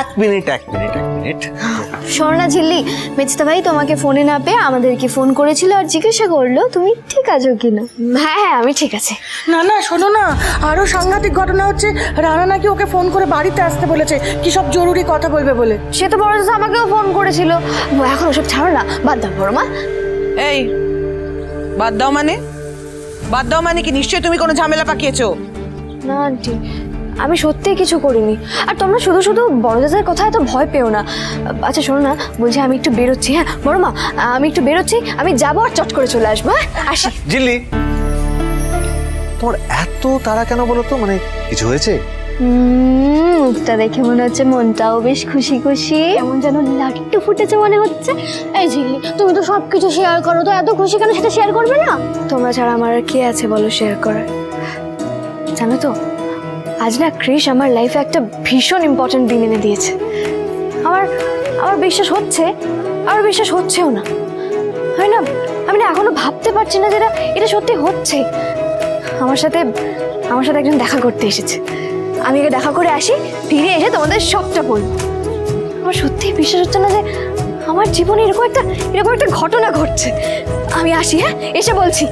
এক মিনিট এক মিনিট এক মিনিট। স্বর্ণা ঝিল্লি মেজতা ভাই তোমাকে ফোনে না পেয়ে আমাদেরকে ফোন করেছিল আর জিজ্ঞাসা করল তুমি ঠিক আছো কিনা? হ্যাঁ হ্যাঁ আমি ঠিক আছে। না না শোনো না আরও সাংঘাতিক ঘটনা হচ্ছে রানা নাকি ওকে ফোন করে বাড়িতে আসতে বলেছে কি সব জরুরি কথা বলবে বলে? সে তো বড় দাদা আমাকেও ফোন করেছিল। ও, এখন ওসব ছাড়ো না বাদ দাও বড় মা। এই বাদ দাও মানে? বাদ দাও মানে কি নিশ্চয়ই তুমি কোনো ঝামেলা পাকিয়েছো? না আন্টি আমি সত্যিই কিছু করিনি। আর তোমরা শুধু শুধু বড় দাদার কথা এত ভয় পেও না। আচ্ছা শোনো না বলছি আমি একটু বেরোচ্ছি হ্যাঁ? বড় মা আমি একটু বেরোচ্ছি আমি যাব আর চট করে চলে আসব হ্যাঁ? আসি। জিল্লি তোমার এত তারা কেন বলো তো? মানে কিছু হয়েছে? মুখটা দেখে মনে হচ্ছে মনটাও বেশ খুশি খুশি। এমন যেন লাট্টু ফুটেছে মনে হচ্ছে। এই ঝিল্লি তুমি তো সব কিছু শেয়ার করো তো এত খুশি কেন সেটা শেয়ার করবে না? তোমরা ছাড়া আমার আর কে আছে বলো শেয়ার করার? জানো তো আজ না ক্রিস আমার লাইফে একটা ভীষণ ইম্পর্টেন্ট দিন এনে দিয়েছে। আমার আমার বিশ্বাস হচ্ছে, আমার বিশ্বাস হচ্ছেও না। হয় না, আমি না এখনও ভাবতে পারছি না যেটা এটা সত্যি হচ্ছে। আমার সাথে আমার সাথে একজন দেখা করতে এসেছে। আমি একে দেখা করে আসি, ফিরে এসে তোমাদের সবটা বলব। আমার সত্যিই বিশ্বাস হচ্ছে না যে আমার জীবনে এরকম একটা এরকম একটা ঘটনা ঘটছে। আমি আসি হ্যাঁ? এসে বলছি।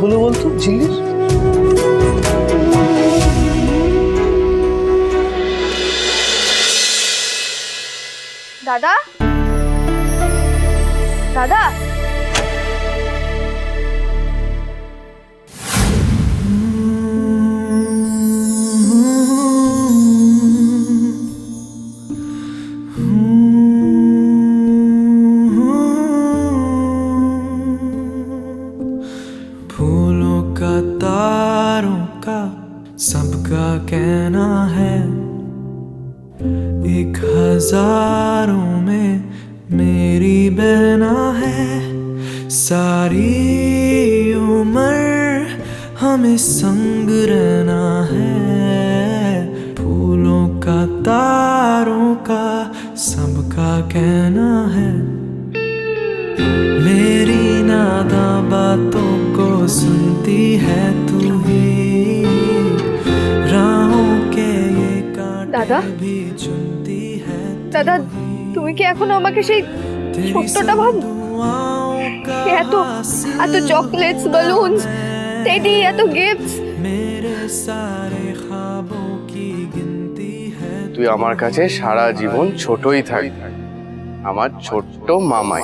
হলো বলতো ঝিল্লির? দাদা? দাদা? तारों का सबका कहना है, एक हज़ारों में मेरी बहना है। सारी उम्र हमें संग रहना है, फूलों का, तारों का सबका कहना है। मेरी नादा बातों सुनती है तू ही राहों के ये दादा? कांटे भी चुनती है দাদা তুমি কি এখনো আমাকে সেই तेरी ছোট্টটা ভাব दुआओं का এত এত চকলেটস বালুনস টেডি এত গিফটস मेरे सारे ख्वाबों की गिनती है তুই আমার কাছে সারা জীবন ছোটই থাকবি আমার ছোট্ট মামাই